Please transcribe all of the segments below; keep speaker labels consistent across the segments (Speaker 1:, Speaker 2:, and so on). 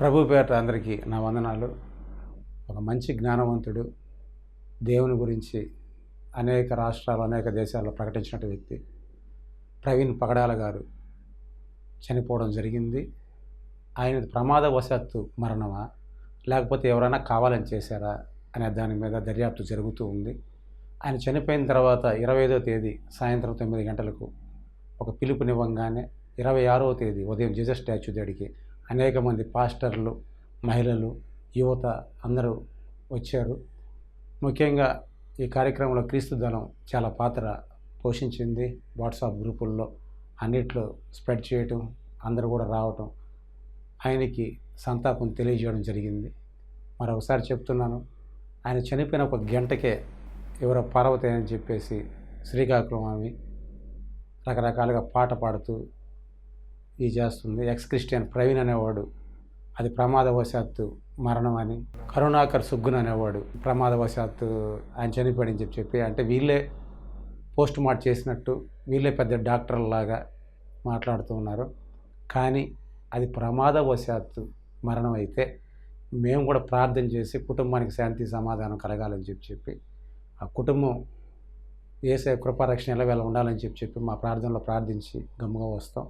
Speaker 1: ప్రభు పేట అందరికీ నా వందనాలు. ఒక మంచి జ్ఞానవంతుడు దేవుని గురించి అనేక రాష్ట్రాలు అనేక దేశాల్లో ప్రకటించినట్టు వ్యక్తి. ప్రవీణ్ పగడాల గారు చనిపోవడం జరిగింది. ఆయన ప్రమాదవశాత్తు మరణమా? లేకపోతే ఎవరైనా కావాలని చేశారా? అనే దాని మీద దర్యాప్తు జరుగుతూ ఉంది. ఆయన చనిపోయిన తర్వాత ఇరవై ఐదో తేదీ సాయంత్రం తొమ్మిది గంటలకు ఒక పిలుపునివ్వంగానే ఇరవై ఆరో తేదీ ఉదయం జీసస్ స్టాచ్యూ దగ్గరికి అనేక మంది పాస్టర్లు మహిళలు యువత అందరూ వచ్చారు. ముఖ్యంగా ఈ కార్యక్రమంలో క్రీస్తు దళం చాలా పాత్ర పోషించింది. వాట్సాప్ గ్రూపుల్లో అన్నిట్లో స్ప్రెడ్ చేయటం అందరూ కూడా రావటం ఆయనకి సంతాపం తెలియజేయడం జరిగింది. మరొకసారి చెప్తున్నాను ఆయన చనిపోయిన ఒక గంటకే ఎవరో పార్వతి అని చెప్పేసి శ్రీకాకుళం ఆమె రకరకాలుగా పాట పాడుతూ ఇది చేస్తుంది. ఎక్స్ క్రిస్టియన్ ప్రవీణ్ అనేవాడు అది ప్రమాదవశాత్తు మరణం అని కరుణాకర్ సుగ్గున్ అనేవాడు ప్రమాదవశాత్తు ఆయన చనిపోయాడని చెప్పి చెప్పి అంటే వీళ్ళే పోస్ట్ మార్ట్ చేసినట్టు వీళ్ళే పెద్ద డాక్టర్లాగా మాట్లాడుతూ ఉన్నారు. కానీ అది ప్రమాదవశాత్తు మరణం అయితే మేము కూడా ప్రార్థన చేసి కుటుంబానికి శాంతి సమాధానం కలగాలని చెప్పి చెప్పి ఆ కుటుంబం ఏసే కృపారక్షణ ఎలవేళ ఉండాలని చెప్పి చెప్పి మా ప్రార్థనలో ప్రార్థించి గమ్ముగా వస్తాం.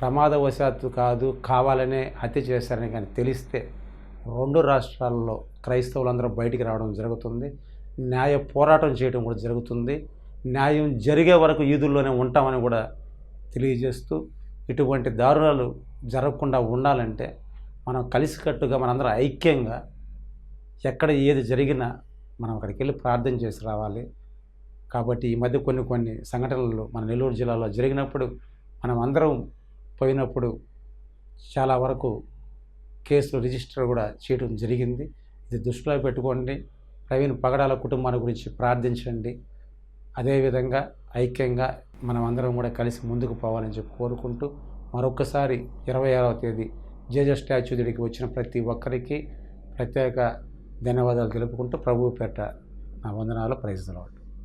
Speaker 1: ప్రమాదవశాత్తు కాదు కావాలనే హత్య చేశారని కానీ తెలిస్తే రెండు రాష్ట్రాల్లో క్రైస్తవులందరూ బయటికి రావడం జరుగుతుంది. న్యాయ పోరాటం చేయడం కూడా జరుగుతుంది. న్యాయం జరిగే వరకు ఈదుల్లోనే ఉంటామని కూడా తెలియజేస్తూ ఇటువంటి దారుణాలు జరగకుండా ఉండాలంటే మనం కలిసికట్టుగా మనందరం ఐక్యంగా ఎక్కడ ఏది జరిగినా మనం అక్కడికి వెళ్ళి ప్రార్థన చేసి రావాలి. కాబట్టి ఈ మధ్య కొన్ని కొన్ని సంఘటనలు మన నెల్లూరు జిల్లాలో జరిగినప్పుడు మనం అందరం పోయినప్పుడు చాలా వరకు కేసులు రిజిస్టర్ కూడా చేయడం జరిగింది. ఇది దృష్టిలో పెట్టుకోండి. ప్రవీణ్ పగడాల కుటుంబాన్ని గురించి ప్రార్థించండి. అదేవిధంగా ఐక్యంగా మనం అందరం కూడా కలిసి ముందుకు పోవాలని చెప్పి కోరుకుంటూ మరొకసారి ఇరవై ఆరవ తేదీ జేజ స్టాచ్యూ దగ్గరికి వచ్చిన ప్రతి ఒక్కరికి ప్రత్యేక ధన్యవాదాలు తెలుపుకుంటూ ప్రభువు పేట నా వందనాలు. ప్రైజ్లవాడు